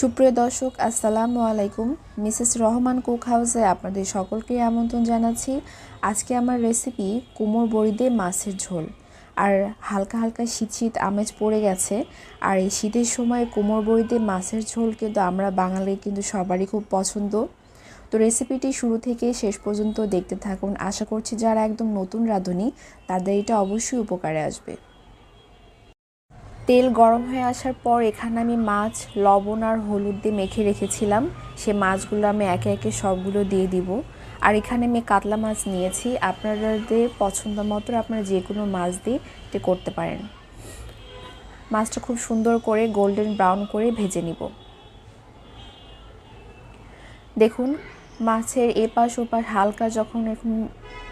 সুপ্রিয় দর্শক, আসসালামু আলাইকুম। মিসেস রহমান কুক হাউসে আপনাদের সকলকে আমন্ত্রণ জানাচ্ছি। আজকে আমার রেসিপি কুমোর বড়ি দিয়ে মাছের ঝোল। আর হালকা হালকা শীত শীত আমেজ পড়ে গেছে। আর এই শীতের সময় কুমোর বড়ি দিয়ে মাছের ঝোল কিন্তু আমরা বাঙালি কিন্তু সবারই খুব পছন্দ। তো রেসিপিটি শুরু থেকে শেষ পর্যন্ত দেখতে থাকুন। আশা করছি যারা একদম নতুন রাঁধুনি, তাদের এটা অবশ্যই উপকারে আসবে। তেল গরম হয়ে আসার পর এখানে আমি মাছ, লবণ আর হলুদ দিয়ে মেখে রেখেছিলাম। সে মাছগুলো আমি একে একে সবগুলো দিয়ে দিব। আর এখানে আমি কাতলা মাছ নিয়েছি। আপনাদের পছন্দ মতো আপনারা যে কোনো মাছ দিয়ে করতে পারেন। মাছটা খুব সুন্দর করে গোল্ডেন ব্রাউন করে ভেজে নিব। দেখুন, মাছের এপাশ ওপাশ হালকা যখন এরকম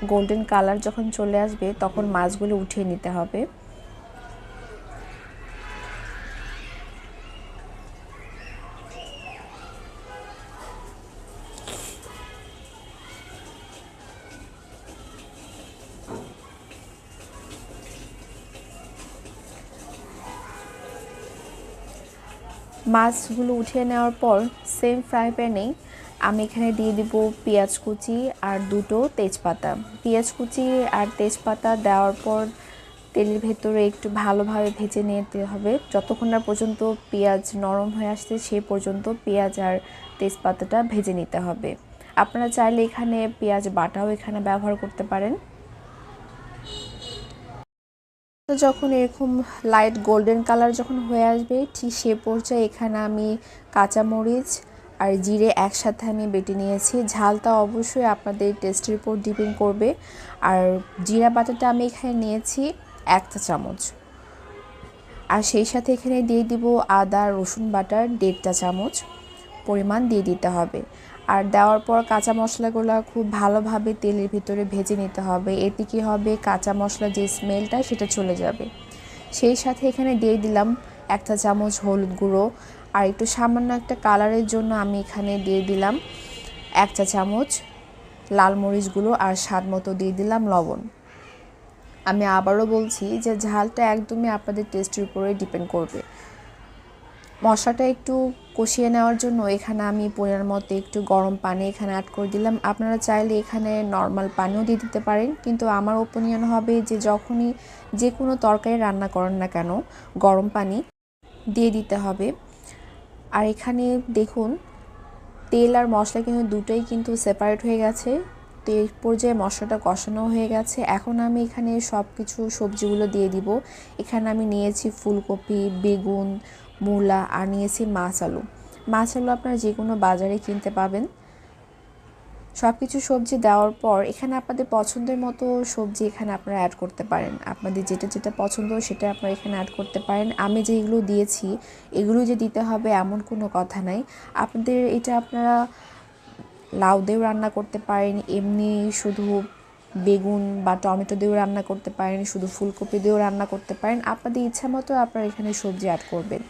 গোল্ডেন কালার যখন চলে আসবে, তখন মাছগুলো উঠিয়ে নিতে হবে। মাছগুলো উঠিয়ে নেওয়ার পর সেম ফ্রাই প্যানেই আমি এখানে দিয়ে দিব পেঁয়াজ কুচি আর দুটো তেজপাতা। পেঁয়াজ কুচি আর তেজপাতা দেওয়ার পর তেলের ভেতরে একটু ভালোভাবে ভেজে নিতে হবে। যতক্ষণ না পর্যন্ত পেঁয়াজ নরম হয়ে আসছে সে পর্যন্ত পেঁয়াজ আর তেজপাতাটা ভেজে নিতে হবে। আপনারা চাইলে এখানে পেঁয়াজ বাটাও এখানে ব্যবহার করতে পারেন। যখন এরকম লাইট গোল্ডেন কালার যখন হয়ে আসবে, ঠিক সে পর্যায়ে এখানে আমি কাঁচামরিচ আর জিরে একসাথে আমি বেটে নিয়েছি। ঝালটা অবশ্যই আপনাদের টেস্টের উপর ডিপেন্ড করবে। আর জিরা বাটাটা আমি এখানে নিয়েছি একটা চামচ। আর সেই সাথে এখানে দিয়ে দিব আদা রসুন বাটার দেড়টা চামচ। পরিমাণ দিয়ে দিতে হবে। আর দেওয়ার পর কাঁচা মশলাগুলো খুব ভালোভাবে তেলের ভিতরে ভেজে নিতে হবে। এতে কী হবে? কাঁচা মশলা যে স্মেলটা, সেটা চলে যাবে। সেই সাথে এখানে দিয়ে দিলাম একটা চামচ হলুদ গুঁড়ো। আর একটু সামান্য একটা কালারের জন্য আমি এখানে দিয়ে দিলাম এক চা চামচ লাল মরিচগুলো আর স্বাদ মতো দিয়ে দিলাম লবণ। আমি আবারও বলছি যে ঝালটা একদমই আপনাদের টেস্টের উপরে ডিপেন্ড করবে। মশলাটা একটু কষিয়ে নেওয়ার জন্য এখানে আমি পরিমাণ মতো একটু গরম পানি এখানে অ্যাড করে দিলাম। আপনারা চাইলে এখানে নর্মাল পানিও দিয়ে দিতে পারেন। কিন্তু আমার ওপিনিয়ন হবে যে যখনই যে কোনো তরকারি রান্না করেন না কেন, গরম পানি দিয়ে দিতে হবে। আর এখানে দেখুন, তেল আর মশলা কিন্তু দুটোই কিন্তু সেপারেট হয়ে গেছে। তো এই পর্যায়ে মশলাটা কষানো হয়ে গেছে। এখন আমি এখানে সব কিছু সবজিগুলো দিয়ে দিব। এখানে আমি নিয়েছি ফুলকপি, বেগুন মূলা আর নিয়েছি মাছ আলু। মাছ আলু আপনারা যে কোনো বাজারে কিনতে পাবেন। সব কিছু সবজি দেওয়ার পর এখানে আপনাদের পছন্দের মতো সবজি এখানে আপনারা অ্যাড করতে পারেন। আপনাদের যেটা যেটা পছন্দ সেটা আপনারা এখানে অ্যাড করতে পারেন। আমি যে এগুলো দিয়েছি, এগুলো যে দিতে হবে এমন কোনো কথা নাই। আপনাদের এটা আপনারা লাউ দিয়েও রান্না করতে পারেন, এমনি শুধু বেগুন বা টমেটো দিয়েও রান্না করতে পারেন, শুধু ফুলকপি দিয়েও রান্না করতে পারেন। আপনাদের ইচ্ছা মতো আপনারা এখানে সবজি অ্যাড করবেন।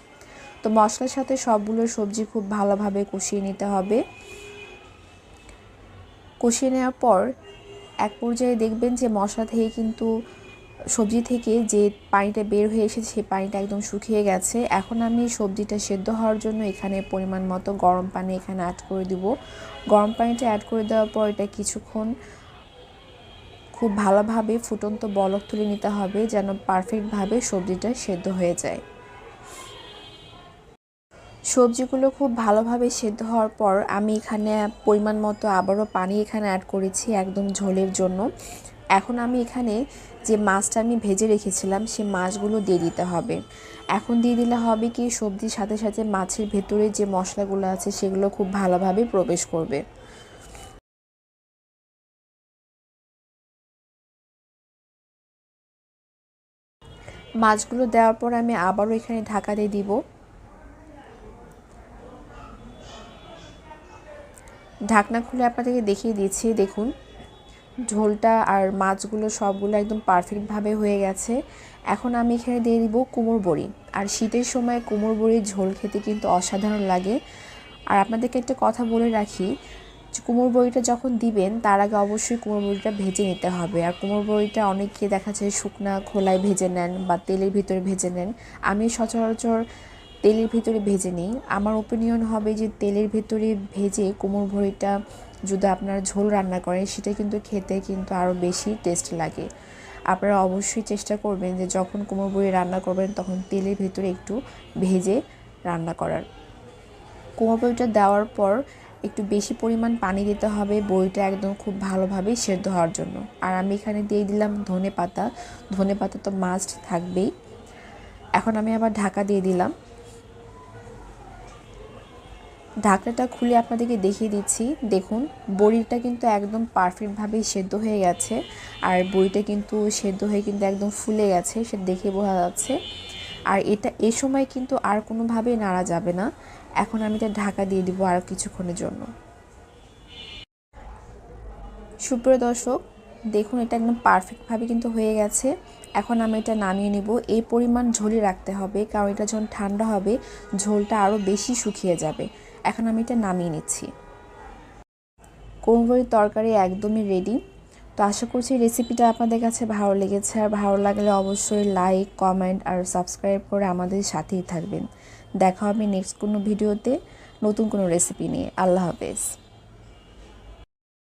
তো মশলার সাথে সবগুলো সবজি খুব ভালোভাবে কষিয়ে নিতে হবে। কষিয়ে নেওয়ার পর এক পর্যায়ে দেখবেন যে মশলা থেকে কিন্তু, সবজি থেকে যে পানিটা বের হয়ে এসেছে সেই পানিটা একদম শুকিয়ে গেছে। এখন আমি সবজিটা সেদ্ধ হওয়ার জন্য এখানে পরিমাণ মতো গরম পানি এখানে অ্যাড করে দিব। গরম পানিটা অ্যাড করে দেওয়ার পর এটা কিছুক্ষণ খুব ভালোভাবে ফুটন্ত বলক তুলে নিতে হবে যেন পারফেক্টভাবে সবজিটা সেদ্ধ হয়ে যায়। সবজিগুলো খুব ভালোভাবে সেদ্ধ হওয়ার পর আমি এখানে পরিমাণ মতো আবারও পানি এখানে অ্যাড করেছি একদম ঝোলের জন্য। এখন আমি এখানে যে মাছটা আমি ভেজে রেখেছিলাম সে মাছগুলো দিয়ে দিতে হবে। এখন দিয়ে দিলে হবে কি, সবজির সাথে সাথে মাছের ভেতরে যে মশলাগুলো আছে, সেগুলো খুব ভালোভাবে প্রবেশ করবে। মাছগুলো দেওয়ার পর আমি আবারও এখানে ঢাকা দিয়ে দিব। ঢাকনা খুলে আপনাদেরকে দেখিয়ে দিচ্ছি, দেখুন। ঝোলটা আর মাছগুলো সবগুলো একদম পারফেক্টভাবে হয়ে গেছে। এখন আমি এখানে দিয়ে দিব কুমোর বড়ি। আর শীতের সময় কুমোর বড়ির ঝোল খেতে কিন্তু অসাধারণ লাগে। আর আপনাদেরকে একটা কথা বলে রাখি কুমোর বড়িটা যখন দিবেন, তার আগে অবশ্যই কুমোর বড়িটা ভেজে নিতে হবে। আর কুমোর বড়িটা অনেকে দেখা যায় শুকনা খোলায় ভেজে নেন বা তেলের ভিতরে ভেজে নেন। আমি সচরাচর তেলের ভিতরে ভেজে নিই। আমার ওপিনিয়ন হবে যে তেলের ভিতরে ভেজে কোমর ভরিটা যদি আপনারা ঝোল রান্না করেন, সেটা কিন্তু খেতে কিন্তু আরও বেশি টেস্ট লাগে। আপনারা অবশ্যই চেষ্টা করবেন যে যখন কোমর বড়ি রান্না করবেন, তখন তেলের ভেতরে একটু ভেজে রান্না করার। কোমর বড়িটা দেওয়ার পর একটু বেশি পরিমাণ পানি দিতে হবে, বড়িটা একদম খুব ভালোভাবে সেদ্ধ হওয়ার জন্য। আর আমি এখানে দিয়ে দিলাম ধনে পাতা ধনে পাতা তো মাস্ট থাকবেই। এখন আমি আবার ঢাকা দিয়ে দিলাম। ঢাকনাটা খুলে আপনাদেরকে দেখিয়ে দিচ্ছি। দেখুন, বড়িটা কিন্তু একদম পারফেক্টভাবে সেদ্ধ হয়ে গেছে। আর বড়িটা কিন্তু সেদ্ধ হয়ে কিন্তু একদম ফুলে গেছে, সে দেখে বোঝা যাচ্ছে। আর এটা এ সময় কিন্তু আর কোনোভাবেই নাড়া যাবে না। এখন আমি এটা ঢাকা দিয়ে দিব আর কিছুক্ষণের জন্য। সুপ্রিয় দর্শক, দেখুন এটা একদম পারফেক্টভাবে কিন্তু হয়ে গেছে। এখন আমি এটা নামিয়ে নিব। এই পরিমাণ ঝোলই রাখতে হবে, কারণ এটা যখন ঠান্ডা হবে, ঝোলটা আরও বেশি শুকিয়ে যাবে। এখন আমি এটা নামিয়ে নিচ্ছি। কোমবরির তরকারি একদমই রেডি তো আশা করছি রেসিপিটা আপনাদের কাছে ভালো লেগেছে। আর ভালো লাগলে অবশ্যই লাইক কমেন্ট আর সাবস্ক্রাইব করে আমাদের সাথেই থাকবেন। দেখা হবে নেক্সট কোনো ভিডিওতে নতুন কোনো রেসিপি নিয়ে। আল্লাহ হাফেজ।